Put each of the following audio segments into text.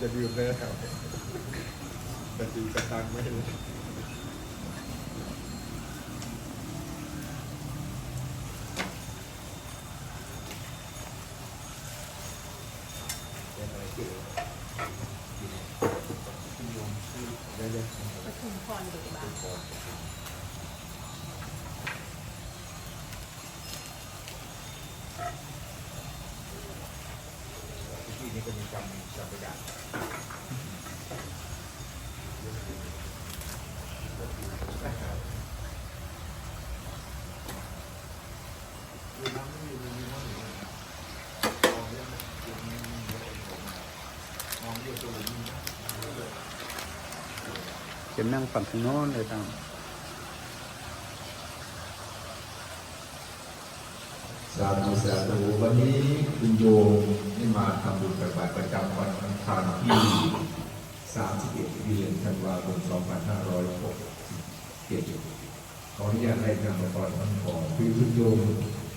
จะดื่มได้แล้วแต่ตีกระตังไม่เลยเป็นอะไรที่ได้ได้ปทุมพรเด็กบ้าน ที่นี่ก็มีจำจำประหยัดจะนั่งฝั่งทางโน้นเลยทาง สาธุสาธุวันนี้คุณโยมได้มาทำบุญประบาประจำวันอังคารที่31เดือนธันวาคม2567ขออนุญาตให้นำมาก่อนทั้งขอคือคุณโยม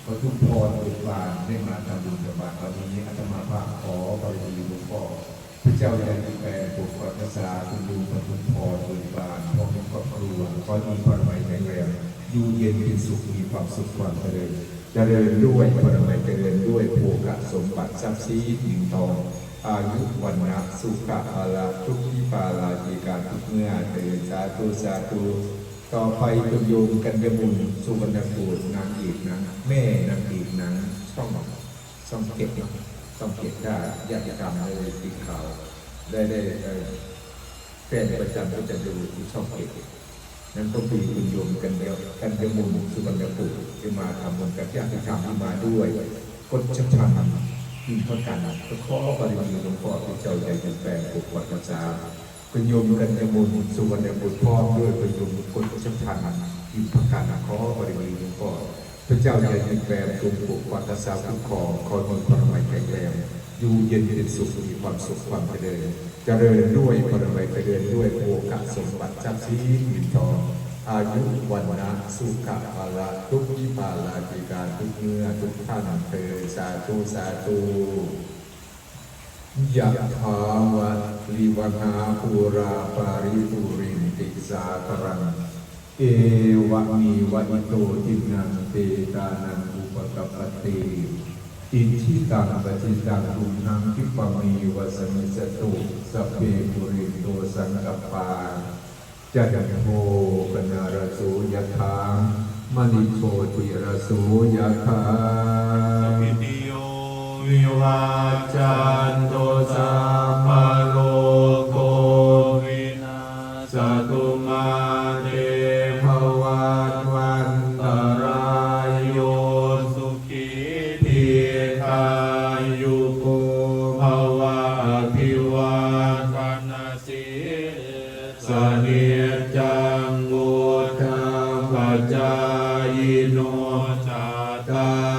ปทุมพรอุบาลได้มาทำบุญประบาวันนี้อาตมาภาพขอบารมีหลวงพ่อพระเจ้าใหญ่แปลปกปักรักษาคุณลุงปทุมพรอุบาลพ่อแม่ครอบครัวขอมีความหมายแข็งแรงอยู่เย็นเป็นสุขมีความสุขความเจริญ เจริญด้วยพรหมัยเจริญด้วยภูกะสมบัติทรัพย์สินหินทอง อายุวันนะสุขะอาลาทุกทิปาลาจีการทุกเมื่อเตือนสาธุสาธุต่อไปตุโยมกันยมุนสุวรรณภูตนางเอกนังแม่นางเอกนังช่องช่องเก็บช่องเก็บได้ญาติกรรมเลยติดข่าวได้ได้แฟนประจำก็จะดูที่ช่องเก็บ นั้นก็คือคุณโยมกันเดียวกันยมุนสุวรรณภูมิที่มาทำบุญกับญาติธรรมที่มาด้วยกดชักชันที่เท่ากันก็ขอบารมีหลวงพ่อที่เจ้าใหญ่เป็นแปลงปกวัดประจาคุณโยมกันยมุนสุวรรณภูมิพร้อด้วยคุณโยมกดชักชันที่เท่ากันขอบารมีหลวงพ่อพระเจ้าใหญ่เป็นแปลงปกวัดประจาคุ้มครองคอยมนต์พระไมายแข็งแรง อยู่เย็นเป็นสุขมีความสุขความเจริญเจริญด้วยพระไมเจริญด้วยโอกาสสมบัติทรัพย์สินหินทองอายุวันนะสุขะภาละทุกขิปาลาติการทุกเมื่อทุกท่านเธอสาธุสาธุยะถาวะลิวนาภูราปาริปุรินติสาครังเอวะมีวะอิโตทินังเตตานังอุปกปปติ อินทิตังปจิตังทุมหังคิปะมีวะสมิสตุสเปปุริโตสังกปาจันโทปนารสูยถามณิโชติรสูยถาสมิโยวิวาจันโตสา ปัจจายโนจาตา